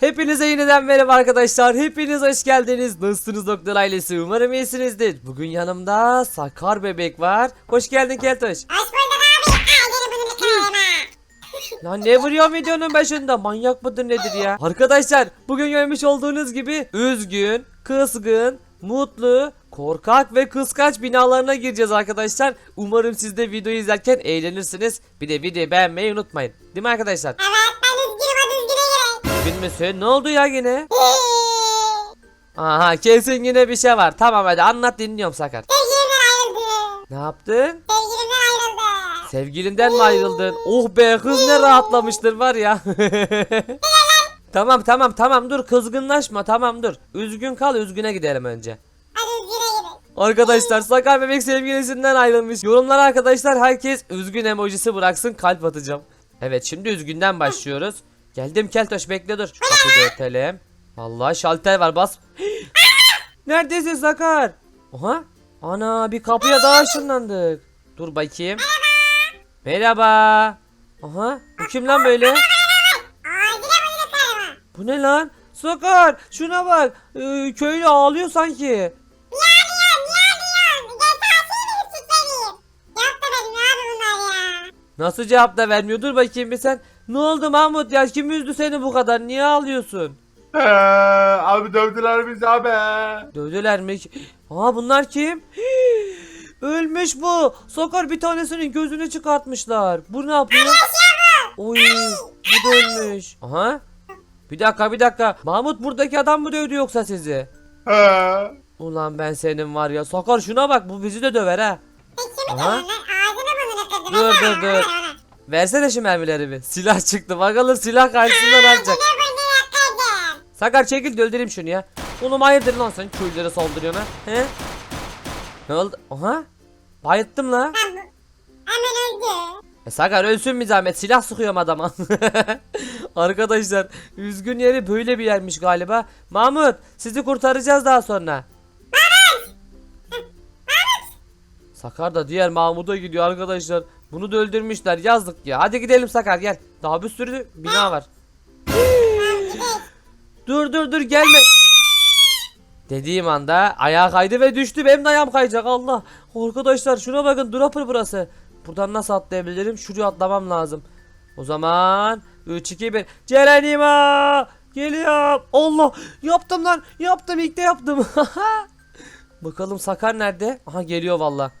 Hepinize yeniden merhaba arkadaşlar. Hepiniz hoş geldiniz. Nasılsınız doktor ailesi? Umarım iyisinizdir. Bugün yanımda Sakar bebek var. Hoş geldin Keltoş. Hoş bulduk abi. Gene bunu. Lan ne vuruyor videonun başında? Manyak mıdır nedir ya? Arkadaşlar bugün görmüş olduğunuz gibi üzgün, kızgın, mutlu, korkak ve kıskanç binalarına gireceğiz arkadaşlar. Umarım siz de videoyu izlerken eğlenirsiniz. Bir de videoyu beğenmeyi unutmayın. Değil mi arkadaşlar? Evet müsün? Ne oldu ya yine? Aha kesin yine bir şey var. Tamam hadi anlat dinliyorum Sakar. Sevgilimden ayrıldım. Ne yaptın? Sevgilimden ayrıldım. Sevgilinden mi ayrıldın? Oh be kız ne rahatlamıştır var ya. tamam tamam tamam dur kızgınlaşma tamam dur. Üzgün kal üzgüne gidelim önce. Arkadaşlar Sakar bebek sevgilisinden ayrılmış. Yorumlara arkadaşlar herkes üzgün emojisi bıraksın kalp atacağım. Evet şimdi üzgünden başlıyoruz. Geldim Keltoş bekle dur. Kapıyı örtelim. Vallahi şalter var bas. Neredesin Sakar? Oha. Ana bir kapıya daha ışınlandık. Dur bakayım. Merhaba. Aha. Bu kim lan böyle? Bu ne lan? Sakar şuna bak. Ee, köylü ağlıyor sanki. Nasıl cevap da vermiyor? Dur bakayım bir sen. Ne oldu Mahmut ya? Kim üzdü seni bu kadar? Niye ağlıyorsun? Ee, abi dövdüler bizi abi. Dövdüler mi? Aa bunlar kim? Ölmüş bu. Sakar bir tanesinin gözünü çıkartmışlar. Bu ne yapıyor? Oy bu da ölmüş. Aha. Bir dakika bir dakika. Mahmut buradaki adam mı dövdü yoksa sizi? He. Ulan ben senin var ya. Sakar şuna bak bu bizi de döver ha. Peki mi Aha. Dur, dur, dur. Versene şu mermileri bir. Silah çıktı. Bakalım silah karşısında ne yapacak. Sakar çekil de öldüreyim şunu ya. Oğlum hayırdır lan sen köylere saldırıyorsun ha? He? Ne oldu? Aha. Bayıttım la. Hemen öldü. E Sakar ölsün bir zahmet silah sıkıyorum adama. Arkadaşlar üzgün yeri böyle bir yermiş galiba. Mahmut sizi kurtaracağız daha sonra. Sakar da diğer Mahmut'a gidiyor arkadaşlar. Bunu da öldürmüşler yazdık ya. Hadi gidelim Sakar gel. Daha bir sürü bina var. dur dur dur gelme. Dediğim anda ayağa kaydı ve düştü. Benim de ayağım kayacak Allah. Arkadaşlar şuna bakın dropper burası. Buradan nasıl atlayabilirim? Şuraya atlamam lazım. O zaman 3 2 1 Cerenima geliyorum. Allah yaptım lan. Yaptım ilk de yaptım. Bakalım Sakar nerede? Aha geliyor valla.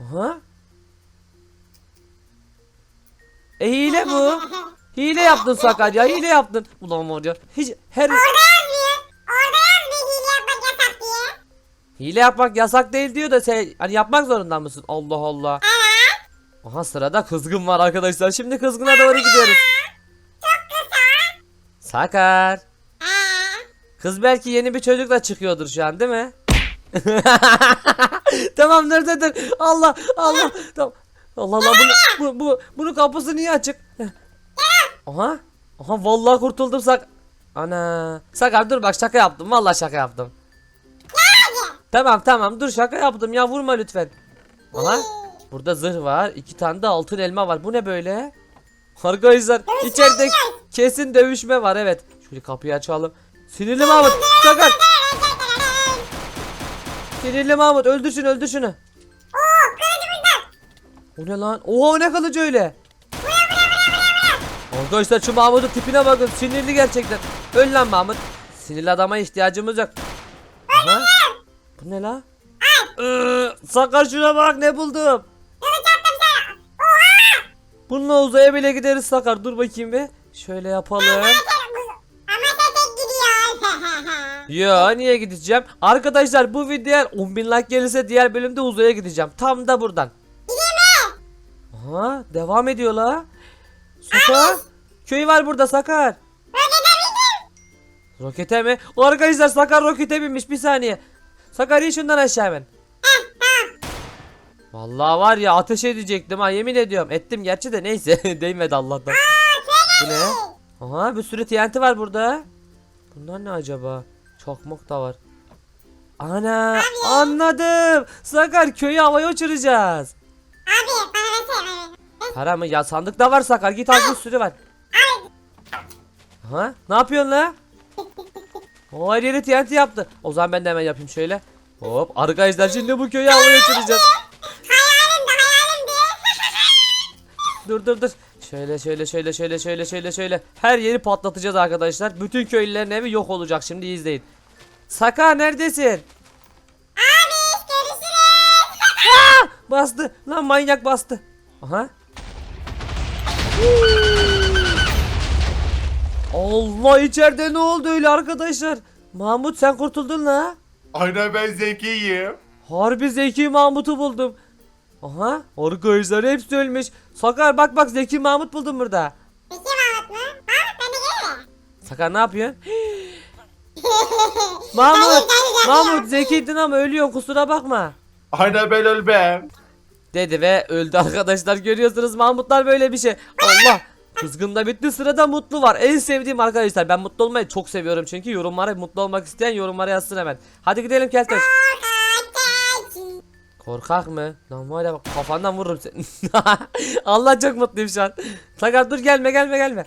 Aha. E hile bu. Hile yaptın Sakar ya hile yaptın. Ulan var ya. Hiç her Orada yazmıyor. Orada yazmıyor hile yapmak yasak diye. hile yapmak yasak değil diyor da sen hani yapmak zorunda mısın? Allah Allah. Evet. Aha sırada kızgın var arkadaşlar. Şimdi kızgına doğru gidiyoruz. Çok kısa. Sakar. Kız belki yeni bir çocukla çıkıyordur şu an değil mi? tamam dur dur dur. Allah Allah. Tamam. Allah Allah bunu, bu, bu, bunun kapısı niye açık? Aha. Aha vallahi kurtuldum sak. Ana. Sakar dur bak şaka yaptım. Vallahi şaka yaptım. Tamam tamam dur şaka yaptım ya vurma lütfen. Aha. Burada zırh var. iki tane de altın elma var. Bu ne böyle? Arkadaşlar içeride kesin dövüşme var evet. Şöyle kapıyı açalım. Sinirli Mahmut. Sakar. Sinirli Mahmut öldür şunu öldür şunu. O ne lan? Oha o ne kılıcı öyle? Arkadaşlar şu Mahmut'un tipine bakın. Sinirli gerçekten. Öl lan Mahmut. Sinirli adama ihtiyacımız yok. Aha. Bu ne la? Iıı, Sakar şuna bak ne buldum. Bununla uzaya bile gideriz Sakar. Dur bakayım bir. Şöyle yapalım. Ya niye gideceğim? Arkadaşlar bu videoya 10.000 like gelirse diğer bölümde uzaya gideceğim. Tam da buradan. Aha devam ediyor la. Sakar. Köy var burada Sakar. Rokete mi? Arkadaşlar Sakar rokete binmiş bir saniye. Sakar in şundan aşağı hemen. Vallahi var ya ateş edecektim ha yemin ediyorum. Ettim gerçi de neyse değmedi Allah'tan. Bu ne? Aha bir sürü TNT var burada. Bunlar ne acaba? Çakmak da var. Ana anladım. Sakar köyü havaya uçuracağız. Abi bana versene. Para mı? Ya sandıkta var Sakar git al bir sürü var. Aha ne yapıyorsun la? O her yeri TNT yaptı. O zaman ben de hemen yapayım şöyle. Hop arkadaşlar şimdi bu köyü havaya uçuracağız. Hayalimdi hayalimdi. Dur dur dur. Şöyle şöyle şöyle şöyle şöyle şöyle şöyle. Her yeri patlatacağız arkadaşlar. Bütün köylülerin evi yok olacak şimdi izleyin. Saka neredesin? Bastı. Lan manyak bastı. Aha. Allah içeride ne oldu öyle arkadaşlar? Mahmut sen kurtuldun la. Aynen ben zekiyim. Harbi Zeki Mahmut'u buldum. Aha arkadaşlar hepsi ölmüş. Sakar bak bak Zeki Mahmut buldum burada. Peki Mahmut mu? Mahmut ben de gelirim. Sakar ne yapıyorsun? Mahmut. Mahmut Zeki'ydin ama ölüyorsun kusura bakma. Aynen ben ölmem. Dedi ve öldü arkadaşlar görüyorsunuz Mahmutlar böyle bir şey. Allah. Kızgın da bitti sırada mutlu var. En sevdiğim arkadaşlar. Ben mutlu olmayı çok seviyorum çünkü yorumlara mutlu olmak isteyen yorumlara yazsın hemen. Hadi gidelim. Korkak. Korkak mı? Lan var ya bak kafandan vururum seni. Allah çok mutluyum şu an. Sakar dur gelme gelme gelme.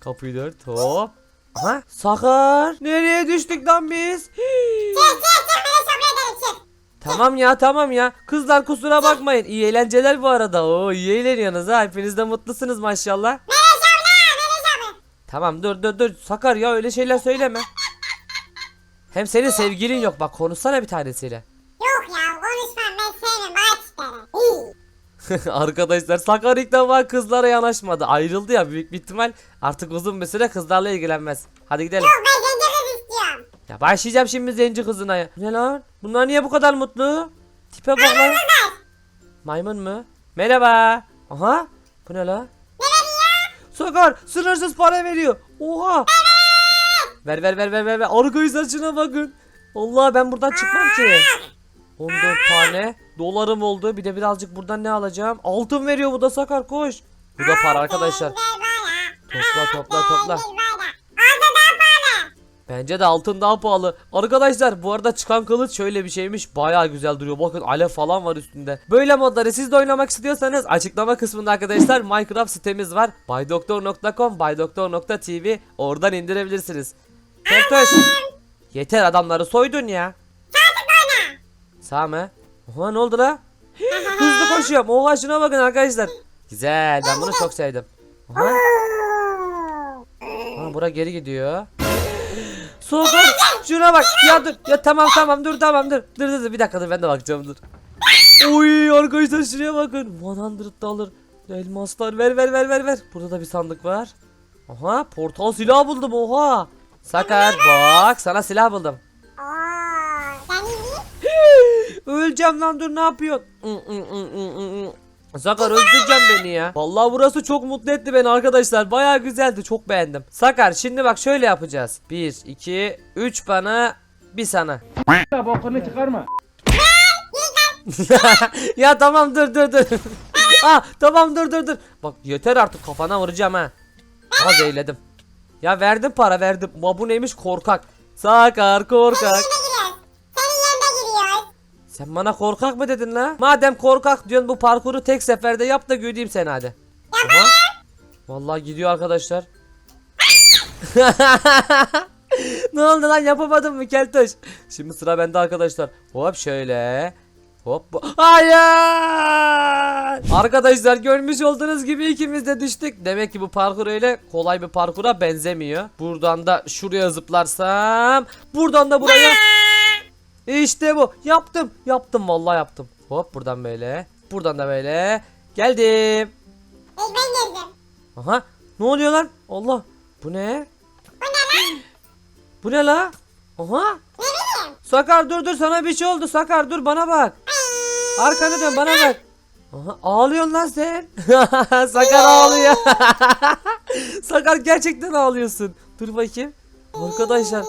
Kapıyı dört hop. Aha Sakar. Nereye düştük lan biz? Hii. Tamam ya tamam ya. Kızlar kusura bakmayın. İyi eğlenceler bu arada. Oo iyi eğleniyorsunuz ha. Hepiniz de mutlusunuz maşallah. Beni sabır beni sabır. Tamam dur dur dur. Sakar ya öyle şeyler söyleme. Hem senin sevgilin yok bak konuşsana bir tanesiyle. Yok ya konuşmam ben sevmem aç. Arkadaşlar Sakar ilk defa kızlara yanaşmadı. Ayrıldı ya büyük bir ihtimal. Artık uzun bir süre kızlarla ilgilenmez. Hadi gidelim. Yok ben. Ya başlayacağım şimdi zenci kızına ya. Ne lan? Bunlar niye bu kadar mutlu? Tipe bak lan. Maymun mu? Merhaba. Aha. Bu ne la? Ne veriyor? Sakar sınırsız para veriyor. Oha. Ver ver ver ver ver. ver. Arkayı saçına bakın. Allah ben buradan çıkmam ki. 14 tane dolarım oldu. Bir de birazcık buradan ne alacağım? Altın veriyor bu da Sakar koş. Bu da para arkadaşlar. Topla topla topla. Bence de altın daha pahalı. Arkadaşlar bu arada çıkan kılıç şöyle bir şeymiş. Baya güzel duruyor. Bakın alev falan var üstünde. Böyle modları siz de oynamak istiyorsanız açıklama kısmında arkadaşlar Minecraft sitemiz var. baydoktor.com, baydoktor.tv oradan indirebilirsiniz. Keltoş. Yeter adamları soydun ya. Sağ mı? Oha ne oldu la? Hızlı koşuyorum. Oha şuna bakın arkadaşlar. Güzel ben bunu çok sevdim. Oha. Ha bura geri gidiyor. Sokak şuna bak. Ya dur. Ya tamam tamam. Dur tamam. Dur. Dur dur, dur. Bir dakika dur. Ben de bakacağım. Dur. Oy arkadaşlar şuraya bakın. 100 dolar elmaslar. Ver ver ver ver ver. Burada da bir sandık var. Aha portal silah buldum. Oha. Sakar bak sana silah buldum. Öleceğim lan. Dur ne yapıyorsun? Sakar öldüreceğim beni ya. Vallahi burası çok mutlu etti beni arkadaşlar. Baya güzeldi. Çok beğendim. Sakar şimdi bak şöyle yapacağız. 1, 2, 3 bana, bir sana. bokunu çıkarma. ya tamam dur dur dur. ah tamam dur dur dur. Bak yeter artık kafana vuracağım ha. Ama zeyledim. Ya verdim para verdim. Ma bu neymiş korkak. Sakar korkak. Sen bana korkak mı dedin la? Madem korkak diyorsun bu parkuru tek seferde yap da göreyim seni hadi. Aha. Vallahi gidiyor arkadaşlar. ne oldu lan yapamadım mı Keltoş? Şimdi sıra bende arkadaşlar. Hop şöyle. Hop. Hayır! Arkadaşlar görmüş olduğunuz gibi ikimiz de düştük. Demek ki bu parkur öyle kolay bir parkura benzemiyor. Buradan da şuraya zıplarsam. Buradan da buraya. İşte bu. Yaptım. Yaptım vallahi yaptım. Hop buradan böyle. Buradan da böyle. Geldim. İlk ben girdim. Aha. Ne oluyor lan? Allah. Bu ne? Bu ne la? Aha. Ne bileyim. Sakar dur dur sana bir şey oldu Sakar dur bana bak. Arkanı dön bana bak. Aha, ağlıyorsun lan sen. Sakar ağlıyor. Sakar gerçekten ağlıyorsun. Dur bakayım. Arkadaşlar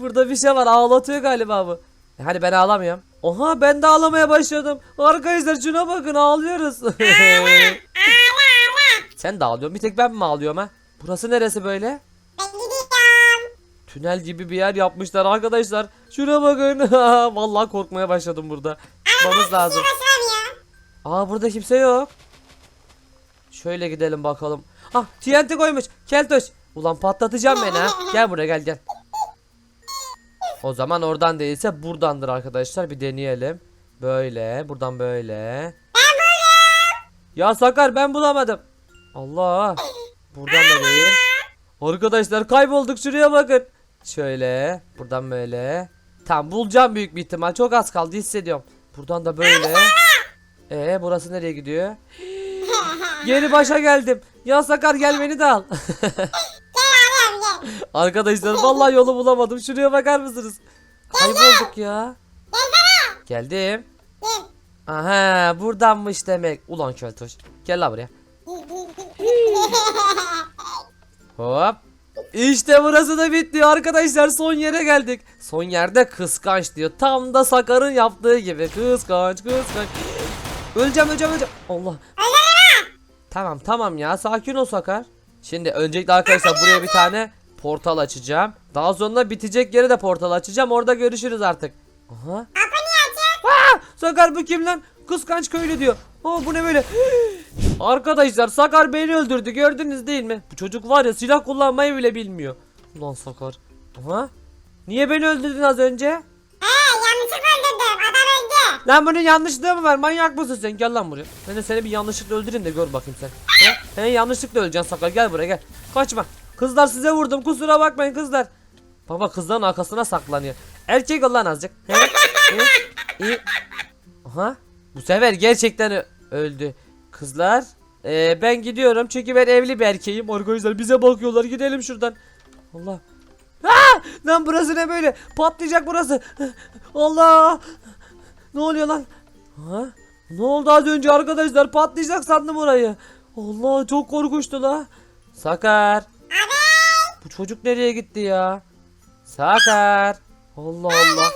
burada bir şey var ağlatıyor galiba bu. Hadi ben ağlamıyorum. Oha ben de ağlamaya başladım. Arkadaşlar şuna bakın ağlıyoruz. sen de ağlıyorsun bir tek ben mi ağlıyorum ha? Burası neresi böyle? Ben gidiyorum. Tünel gibi bir yer yapmışlar arkadaşlar. Şuna bakın. Vallahi korkmaya başladım burada. Çıkmamız lazım. Aa burada kimse yok. Şöyle gidelim bakalım. Ah TNT koymuş. Keltoş. Ulan patlatacağım beni ha. Gel buraya gel gel. O zaman oradan değilse buradandır arkadaşlar. Bir deneyelim. Böyle. Buradan böyle. Ya Sakar ben bulamadım. Allah. Buradan da değil. Arkadaşlar kaybolduk şuraya bakın. Şöyle. Buradan böyle. Tamam bulacağım büyük bir ihtimal. Çok az kaldı hissediyorum. Buradan da böyle. Ee burası nereye gidiyor? Geri başa geldim. Ya Sakar gel beni de al. Arkadaşlar vallahi yolu bulamadım. Şuraya bakar mısınız? Kaybolduk ya. Geldim. Gel. Aha buradanmış demek. Ulan keltoş. Gel la buraya. Hop. İşte burası da bitti arkadaşlar son yere geldik. Son yerde kıskanç diyor. Tam da Sakar'ın yaptığı gibi. Kıskanç kıskanç. Öleceğim öleceğim öleceğim. Allah. Tamam tamam ya sakin ol Sakar. Şimdi öncelikle arkadaşlar buraya bir tane portal açacağım. Daha sonra bitecek yere de portal açacağım. Orada görüşürüz artık. Aha. Aa, Sakar bu kim lan? Kıskanç köylü diyor. Aa bu ne böyle? Arkadaşlar Sakar beni öldürdü gördünüz değil mi? Bu çocuk var ya silah kullanmayı bile bilmiyor. Ulan Sakar. Aha. Niye beni öldürdün az önce? He yanlışlıkla öldürdüm. Adam öldü. Lan bunun yanlışlığı mı var? Manyak mısın sen? Gel lan buraya. Ben de seni bir yanlışlıkla öldüreyim de gör bakayım sen. He? He yanlışlıkla öleceksin Sakar. Gel buraya gel. Kaçma. Kızlar size vurdum. Kusura bakmayın kızlar. Baba kızların arkasına saklanıyor. Erkek ol lan azıcık. Aha. Bu sefer gerçekten öldü. Kızlar. ee, ben gidiyorum çünkü ben evli bir erkeğim. Arkadaşlar bize bakıyorlar. Gidelim şuradan. Allah. Aa! Lan burası ne böyle? Patlayacak burası. Allah. Ne oluyor lan? Ha? Ne oldu az önce arkadaşlar? Patlayacak sandım orayı. Allah çok korkunçtu la. Sakar. Bu çocuk nereye gitti ya? Sakar. Allah Allah.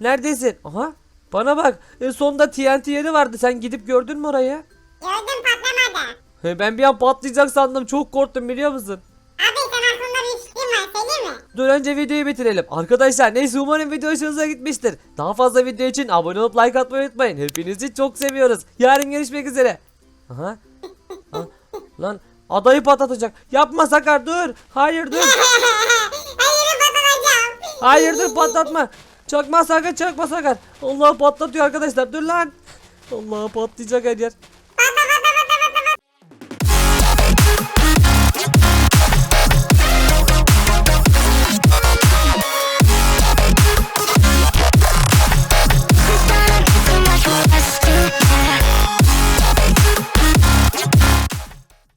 Neredesin? Aha. Bana bak. E, sonda TNT yeri vardı. Sen gidip gördün mü orayı? Gördüm patlamadı. He, ben bir an patlayacak sandım. Çok korktum biliyor musun? Abi sen aklında bir fikrin var söyleyeyim mi? Dur önce videoyu bitirelim. Arkadaşlar neyse umarım video hoşunuza gitmiştir. Daha fazla video için abone olup like atmayı unutmayın. Hepinizi çok seviyoruz. Yarın görüşmek üzere. Aha. Ha, Lan adayı patlatacak. Yapma Sakar dur. Hayır dur. Hayır patlatacağım. Hayır dur patlatma. Çakma Sakar çakma Sakar. Allah patlatıyor arkadaşlar. Dur lan. Allah patlayacak her yer.